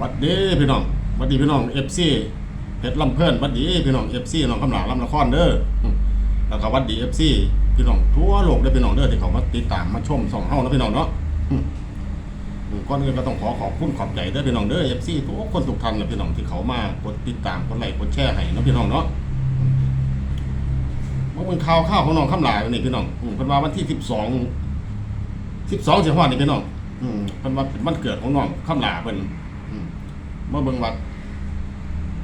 วัดดีพี่น้องวัดดีพี่น้องเอฟซีเพชรลำเพิ่อนวัดดีพี่น้องเอฟซีน้องคำลาลำนครเด้อแล้วก็วัดดีเอฟซีพี่น้องทั่วโลกเด้อพี่น้องเด้อที่เขามาติดตามมาชมส่องเฮานะพี่น้องเนาะอือืมก่อนอื่นก็ต้องขอขอบคุณขอบใจเด้อพี่น้องเด้อเอฟซีทุกคนทุกท่านนะพี่น้องที่เขามากดติดตามกดไลค์กดแชร์ให้นะพี่น้องเนาะเมื่อมึงข่าวข้าวของน้องคำลายู่นี่พี่น้องอืมเพิ่นว่าวันที่สิบสองสิบสองเสิงหาคมนี่พี่น้องอืมเพิ่นว่าเป็นวันเกิดของน้องคำลาเพิ่น เมื่อเบิ่งว่า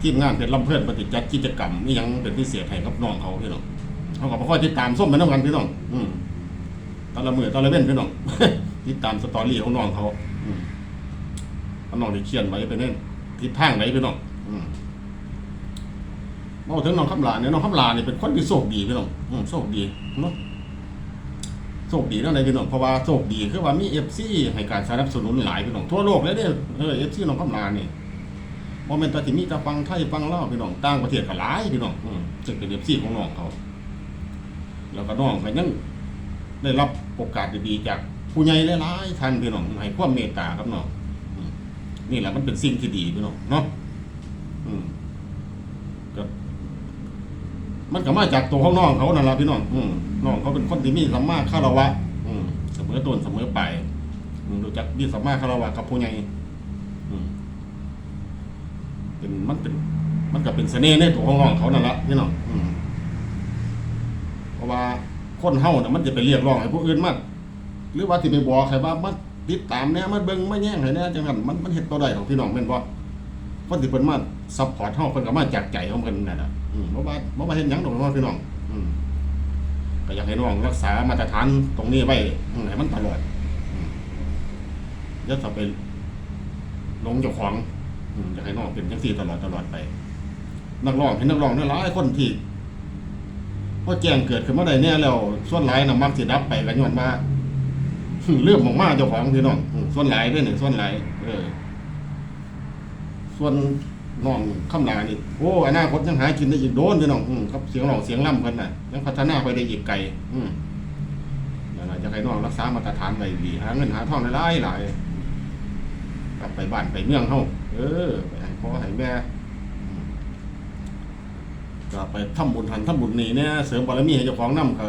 ทีมงานเป็นลำเพื่อนปฏิจัดกิจกรรมนี่ยังเป็นพิเศษให้กับน้องเขาพี่น้องเขาก็บ่ค่อยติดตามส้มไปน้ำกันพี่น้อง อืมตอนละมือตอนละเว้นพี่น้องติดตามสตอรี่ของน้องเขาอืมน้องได้เขียนไว้เป็นเน่นทิศทางไหนพี่น้องอืมมาถึงน้องคำลาเนี่ยน้องคำลาเนี่ยเป็นคนที่โชคดีพี่น้องอืมโชคดีเนาะโชคดีนั่นเลยพี่น้องเพราะว่าโชคดีคือว่ามีเอฟซีให้การสนับสนุนหลายพี่น้องทั่วโลกเลยเด้อเออเอฟซีน้องคำลาเนี่โมเมนต์ที่มีแต่ฟังไทยฟังเล่าวพี่น้องต่างประเทศก็หลายพี่น้องอืมจึงเป็นเอฟซีของน้องเขา แล้วก็น้องก็ยังได้รับโอกาสดีๆจากผู้ใหญ่หลายๆท่านพี่น้องให้ความเมตตากับน้องอืมนี่แหละมันเป็นสิ่งที่ดีพี่น้องเนาะอืมก็มันก็มาจากตัวของน้องเขานั่นแหละพี่น้องอืมน้องเขาเป็นคนที่มีสัมมาคารวะ อืมเสมอต้นเสมอปลายอืมรู้จักมีสัมมาคารวะกับผู้ใหญ่ เป็นมันเป็น มันก็เป็นเสน่ห์ในตัวของน้องเขานั่นแหละพี่น้องอืมเพราะว่าคนเฮาน่ะมันจะไปเรียกร้องให้ผู้อื่นมาหรือว่าที่ไปบอกใครว่ามาติดตามแหน่มาเบิ่งมาแย่งให้แน่จังซั่นมันมันเฮ็ดบ่ได้ของพี่น้องแม่นบ่คนที่เพิ่นมาซัพพอร์ตเฮาเพิ่นก็มาจากใจของเพิ่นนั่นน่ะอืมบ่ว่าบ่ว่าเฮ็ดหยังดอกเนาะพี่น้อง อืมก็อยากให้น้องรักษามาตรฐานตรงนี้ไว้ให้มันตลอดอืมอย่าถ้าไปลงเจ้าของ อืมอยากให้น้องเป็นจังซี่ตลอดตลอดไป นักร้องเห็นนักร้องเนี่ยหลายคนที่พอแจ้งเกิดขึ้นมาได้เนี่ยแล้วส่วนหลายน่ะมักสิดับไปกันย้อนว่าเรื่องของมาเจ้าของพี่น้องส่วนหลายด้วยนี่ส่วนหลายเออ ส่วนน้องคำลานี่โอ้อนาคตยังหากินได้อีกโดนพี่น้องครับเสียงร้องเสียงล่ำเพิ่นน่ะยังพัฒนาไปได้อีกไกลอืมนั่นล่ะให้น้องรักษามาตรฐานไว้ดีหาเงินหาทองได้หลายหลายกลับไปบ้านไปเมืองเฮา ออไปให้พ่อให้แม่ก็ไปทำบุญหันทำบุญนี่เนี่ยเสริมบารมีให้เจ้าของนำก็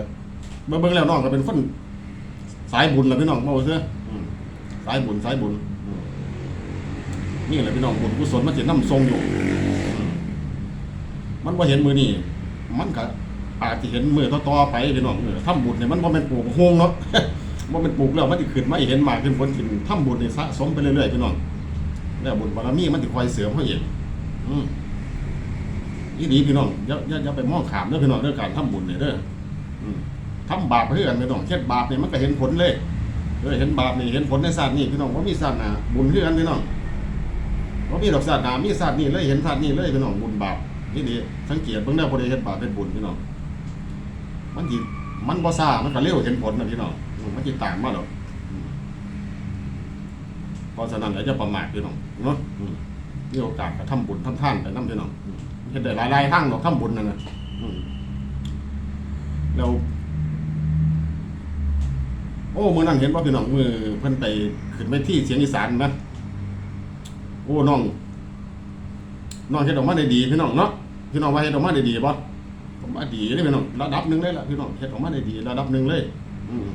เบิ่งเบิ่งแล้วน้องก็เป็นคนสายบุญแหละพี่น้องเมาเสื้ออืมสายบุญสายบุญนี่แหละพี่น้องบุญกุศลมันจะนำทรงอยู่ มันว่าเห็นมือนี่มันก็อาจจะเห็นมือต่อๆไปพี่น้องเออทำบุญเนี่ยมันบ่เป็นปลูกโฮงเนาะบ่เป็นปลูกแล้วมันสิขึ้นมาเห็นมากขึ้นผลขึ้นทำบุญเนี่ยสะสมไปเรื่อยๆพี่น้อง แล้วบุญบารมีมันสิคอยเสริมเฮาเองอืมนี่ดีพี่น้องอย่าอย่าอย่าไปมองขามเด้อพี่น้องเรื่องการทำบุญเนี่ยเด้ออืมทำบาปเพื่อกันพี่น้องเช่นบาปเนี่ยมันก็เห็นผลเลยเออเห็นบาปนี่เห็นผลในศาสตร์นี่พี่น้องว่าะมีศาสตร์นาบุญเพื่อกันพี่น้องว่าะมีดอกศาสตร์นามีศาสตร์นี่เลยเห็นศาสตร์นี่เลยพี่น้องบุญบาปนี่ดีสังเกตเบิ่งได้พอด้เห็นบาปเป็นบุญพี่น้องมันจีมันบ่ซ่ามันก็เร็วเห็นผลนะพี่น้องมันจีตามมาหรอก ราะฉะนั้นแล้วจะประมาทพี่น้องเนาะอืมมีโอกาสก็ทำบุญทำท่านไปนํพี่น้องอืมเห็นได้หลายหลายๆทางดอกทำบุญนั่นนะอืมแล้ว โอ้มือนั่นเห็นว่าพี่น้องมือเพิ่นไปขึ้นไปที่เสียงอีสานนะโอ้น้องน้องเฮ็ดออกมาได้ดีพี่น้องเนาะพี่น้องว่าเฮ็ดออกมาได้ดีป่ะผมว่าดีเลยพี่น้องระดับหนึ่งเลยล่ะพี่น้องเฮ็ดออกมาได้ดี ระดับหนึ่งเลย อืม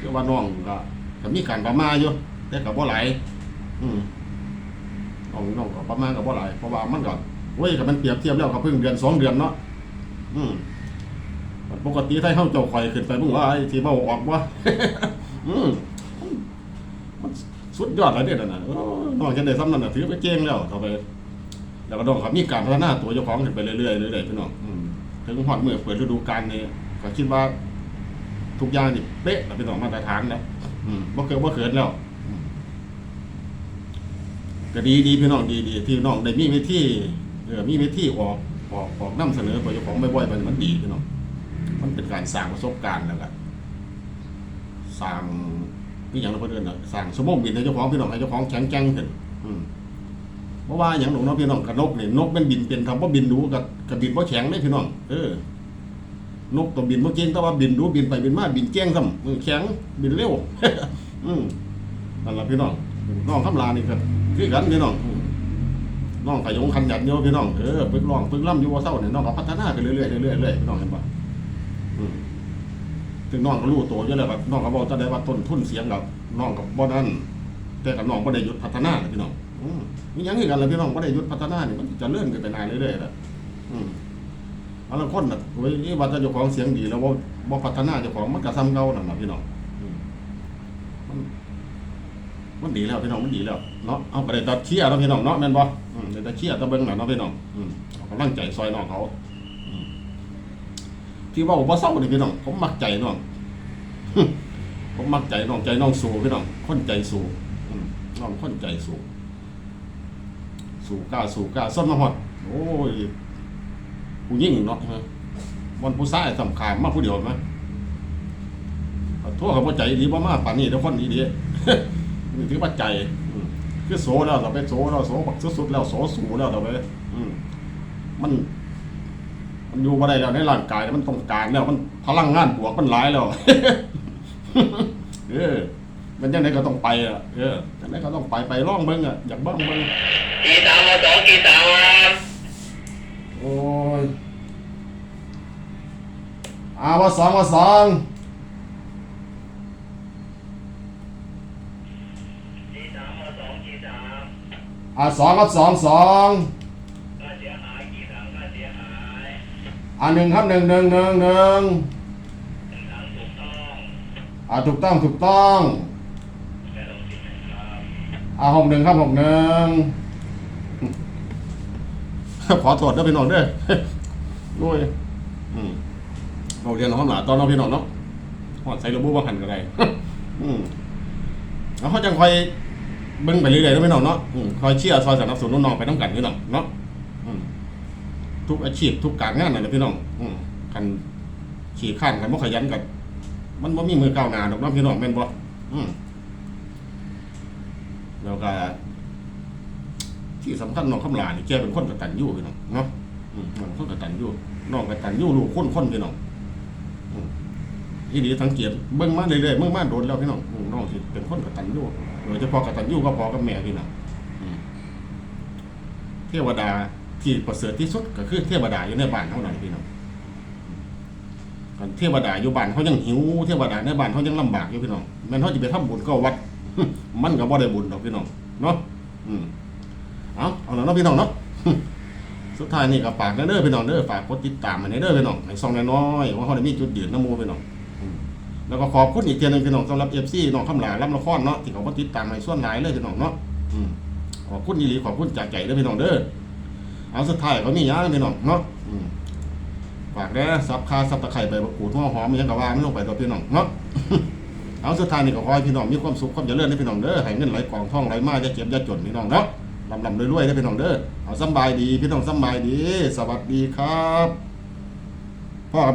คือว่าน้องก็ก็มีการประมาอยู่ แต่ก็บ่หลอืมน้องน้องก็ประมาณก็บ่ไหลเพราะว่ามันก็เว้ยกับมันเปรียบเทียบแล้วกับเพิ่งเดือนสองเดือนเนาะอืมปกติถ้าเฮาเจ้าข่อยขึ้นไปมึงว่าไอ้ที่เมาออกว่าอืมมันสุดยอดแล้วเนี่ยนะโอ้น้องจะได้ซ้ำนั่นนะถือไปเก่งแล้วต่อไป แล้วก็ต้องครับมีการพัฒนาตัวเจ้าของขึ้นไปเรื่อยๆเรื่อยๆพี่น้องถึงฮอดเมื่อเปิดฤดูกาลนี่ก็คิดว่าทุกอย่างนี่เป๊ะแล้วพี่น้องมาตรฐานแล้วอืมบ่เกินบ่เขินแล้ว ก็ดีดีพี่น้องดีดีที่น้องได้มีวิธีเออมีวิธีออกออกออกนํเสนอตัวเจ้าของบ่อยๆไปมันดีพี่น้องมันเป็นการสร้างประสบการณ์แล้วก็สร้างนี่อย่างเราเพิ่นเนน่ะสร้างสมองบินให้เจ้าของพี่น้องให้เจ้าของแข็งแกร่งขึ้นอืมเพราะว่าอย่างหนูเนาะพี่น้องกับนกเนี่ยนกมันบินเป็นทำว่าบินดูกับกับบินว่าแข็งได้พี่น้องเออนกตัวบินบ่เก่งแต่ว่าบินดูบินไปบินมาบินเก่งซ้ำแข็งบินเร็ว อืมนั่นละพี่น้อง น้องคำลานี่ก็คือกันพี่น้องน้องขยงขันยันโยพี่น้องเออฝึกร้องฝึกล่ำอยู่ว่าเศร้าเนี่ยน้องก็พัฒนาไปเรื่อยๆเรื่อยๆเรื่อยๆพี่น้องเห็นปะอืมถึงน้องก็รู้ตัวอยู่แล้วว่าน้องก็บอกตอนใดว่าต้นทุนเสียงกับน้องกับบ่นั่นแต่กับน้องบ่ได้หยุดพัฒนาเลยพี่น้องอืมมีหยังคือกันเลยพี่น้องบ่ได้หยุดพัฒนาเนี่ยมันจะเลื่อนกันไปนานเรื่อยๆแหละอืมเอาละคนน่ะเว้ยว่าแต่เจ้าของเสียงดีแล้วบ่าบ่พัฒนาเจ้าของมันก็ซ้ำเก่านั่นน่ะพี่น้องอืมมัน มันดีแล้วพี่น้องมันดีแล้วเนาะเอาไปได้ตัดเชียร์เนาะพี่น้องเนาะแม่นบ่อืมได้ตัดเชียร์ตะเบิ่งหน่อยเนาะพี่น้องอืมเอากำลังใจซอยน้องเขาอืมที่ว่าบ่เศร้านี่พี่น้องผมมักใจน้องผมมักใจน้องใจน้องสู้พี่น้องคนใจสู้อืมน้องคนใจสู้สู้กล้าสู้กล้าส้นมาฮอดโอ้ยผู้หญิงเนาะวันผู้ชายสำคัญมาผู้เดียวมั้ยทั่วเขาบ่ใจดีบ่มากป่านนี้เด้อคนดีๆ นี่ถือว่าใจอืมคือโสแล้วต่อไปโสแล้วโสบักสุดๆแล้วโสสูแล้วต่อไปอืมมัน มันอยู่มาได้แล้วในร่างกายมันต้องการแล้ว มันพลังงานบวกมันหลายแล้ว เออ มันยังไงก็ต้องไปอะเออยังไงก็ต้องไปไปร่องเบิ้งอะอยากเบิ้งเบิ้งกี่สามมาสองกี่สามโอ้ยอาว่าสองว่าสอง กี่สามมาสองกี่สาม อ่าสองครับสองสองค่าเสียหายกี่สามค่าเสียหายอ่าหนึ่งครับหนึ่งหนึ่งหนึ่งหนึ่งหนึ่งทางถูกต้องอ่าถูกต้องถูกต้องแค่ลงสิบนะครับอ่าหกหนึ่งครับหกหนึ่งขอโทษด้วยพี่น้องเด้อโอ้ยอืมเราเรียนน้องหลาตอนน้องพี่น้องเนาะหอดใส่ระบุว่าหันกันได้อืมแล้วเขาจังคอย เบิ้งไปเรื่อยๆเนาะพี่น้องเนาะอืมคอยเชียร์ซอยสนับสนุนน้องๆไปน้ำกันพี่น้องเนาะอืมทุกอาชีพทุกการงานนั่นแหละพี่น้องอืมกันขี่ข้านกันบ่ขยันกันมันบ่มีมือก้าวหน้าดอกเนาะพี่น้องแม่นบ่อืมแล้วก็ที่สำคัญน้องคำลานี่แกเป็นคนกตัญญูพี่น้องเนาะอืมน้องคนกตัญญูน้องกตัญญูลูกคนคนพี่น้องอืมอีดีทั้งเกียรติเบิ่งมาเรื่อยๆเบิ่งมาโดนแล้วพี่น้องอืมน้องสิเป็นคนกตัญญู โดยเฉพาะกตัญญูก็พอกับแม่พี่น้องอืมเทวดาที่ประเสริฐที่สุดก็คือเทวดาอยู่ในบ้านเท่านั้นพี่น้องกันเทวดาอยู่บ้านเขายังหิวเทวดาในบ้านเขายังลำบากอยู่พี่น้องแม่นเขาจะไปทำบุญก็วัด มันก็บ่ได้บุญดอกพี่น้องเนาะอืมเอาเอาแล้วเนาะพี่น้องเนาะสุดท้ายนี่ก็ฝากเด้อพี่น้องเด้อฝากกดติดตามมาในเด้อพี่น้องให้ซองน้อยๆว่าเขาได้มีจุดยืนน้ำมูพี่น้องอืม แล้วก็ขอบคุณอีกเทียหนึงพี่น้องสำหรับเอฟซีน้องคำลารับละครเนาะที่เขามาติดตามให้ส่วนหลายเลยพี่น้องเนาะอืมขอบคุณอีหลีขอบคุณจากใจเด้อพี่น้องเด้อเอาสุดท้ายก็มีอย่างพี่น้องเนาะอืมฝากเด้อซับคาซับตะไคร้ใบมะกรูดหัวหอมยังกะว่าไม่ลงไปตัวพี่น้องเนาะเอาสุดท้ายนี่ก็ขอให้พี่น้องมีความสุขความเจริญให้พี่น้องเด้อให้เงินไหลกองท่องไหลมาจะเจ็บจะจนพี่น้องเนาะลำลำรวยๆได้พี่น้องเด้อเอาสบายดีพี่น้องสบายดี สวัสดีครับพ่อแม่